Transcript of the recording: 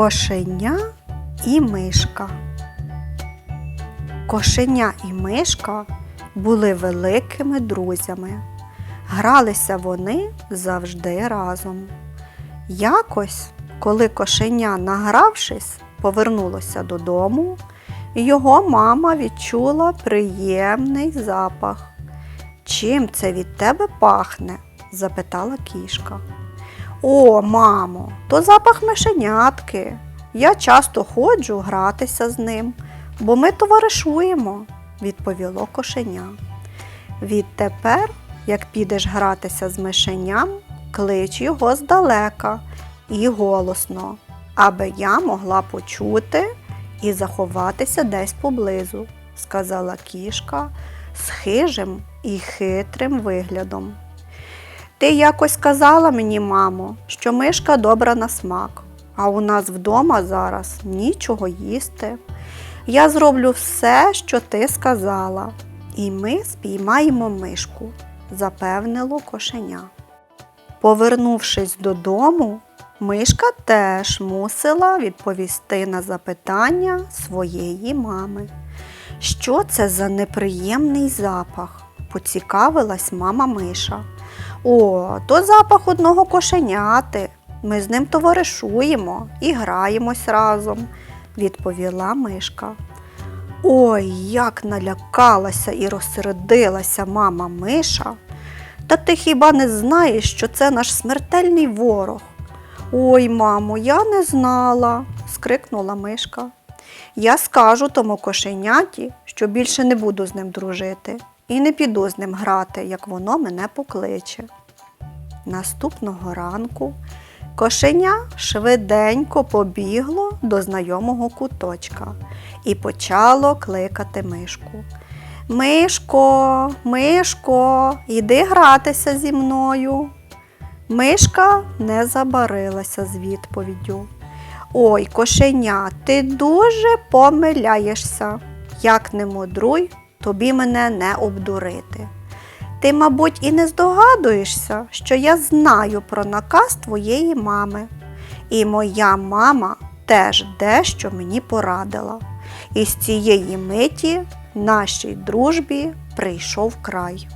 Кошеня і мишка. Кошеня і мишка були великими друзями. Гралися вони завжди разом. Якось, коли кошеня, награвшись, повернулося додому, його мама відчула приємний запах. Чим це від тебе пахне? запитала кішка. О, мамо, то запах мишенятки. Я часто ходжу гратися з ним, бо ми товаришуємо, відповіло кошеня. Відтепер, як підеш гратися з мишеням, клич його здалека і голосно, аби я могла почути і заховатися десь поблизу, сказала кішка з хижим і хитрим виглядом. Ти якось казала мені, мамо, що мишка добра на смак, а у нас вдома зараз нічого їсти. Я зроблю все, що ти сказала, і ми спіймаємо мишку, запевнило кошеня. Повернувшись додому, мишка теж мусила відповісти на запитання своєї мами. Що це за неприємний запах? поцікавилась мама миша. О, то запах одного кошеняти. Ми з ним товаришуємо і граємось разом, відповіла мишка. Ой, як налякалася і розсердилася мама миша. Та ти хіба не знаєш, що це наш смертельний ворог? Ой, мамо, я не знала, скрикнула мишка. Я скажу тому кошеняті, що більше не буду з ним дружити і не піду з ним грати, як воно мене покличе. Наступного ранку кошеня швиденько побігло до знайомого куточка і почало кликати мишку. Мишко, мишко, йди гратися зі мною. Мишка не забарилася з відповіддю. Ой, кошеня, ти дуже помиляєшся. Як не мудруй, тобі мене не обдурити. Ти, мабуть, і не здогадуєшся, що я знаю про наказ твоєї мами. І моя мама теж дещо мені порадила. І з цієї миті нашій дружбі прийшов край.